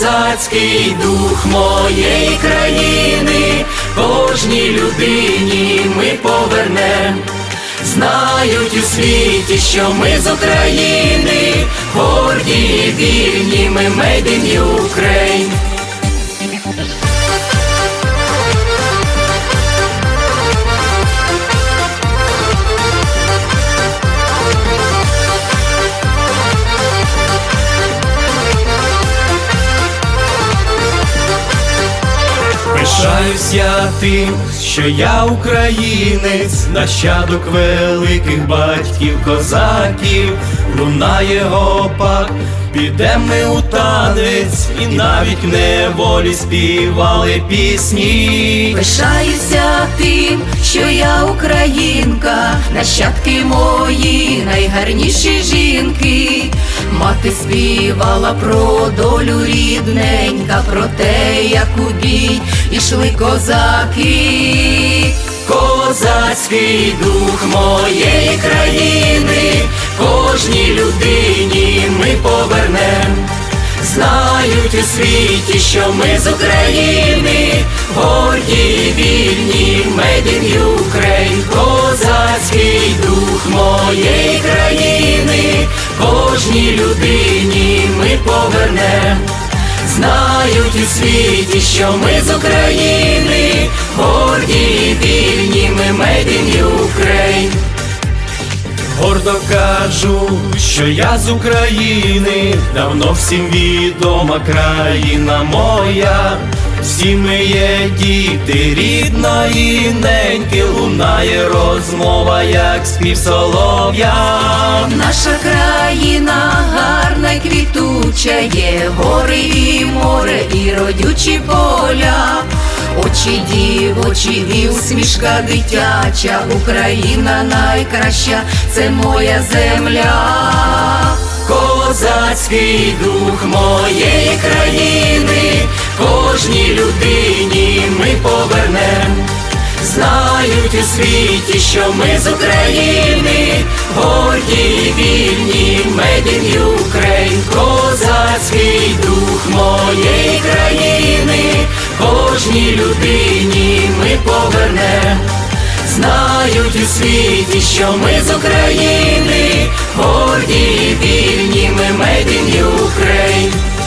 козацький дух моєї країни, кожній людині ми повернем. Знають у світі, що ми з України, горді і вільні, ми made in Ukraine. Пишаюсь я тим, що я українець, нащадок великих батьків, козаків, лунає гопак, підем ми у танець, і навіть в неволі співали пісні. Пишаюся тим, що я українка, нащадки мої, найгарніші жінки. Мати співала про долю рідненька, про те, як у бій ішли козаки. Козацький дух моєї країни, Знають у світі, що ми з України, горді вільні, made in Ukraine, козацький дух моєї країни, кожній людині ми повернемо, Знають у світі, що ми з України, Гордо кажу, що я з України, давно всім відома країна моя. Всі ми є діти рідної неньки, лунає розмова, як спів солов'я. Наша країна гарна й квітуча, є гори і море, і родючі поля. Очі дівочі і усмішка дитяча, Україна найкраща, це моя земля. Козацький дух моєї країни, кожній людині ми повернем. Знають у світі, що ми з України, горді і вільні, made кожній людині ми повернем. Знають у світі, що ми з України, горді і вільні, ми made in Ukraine.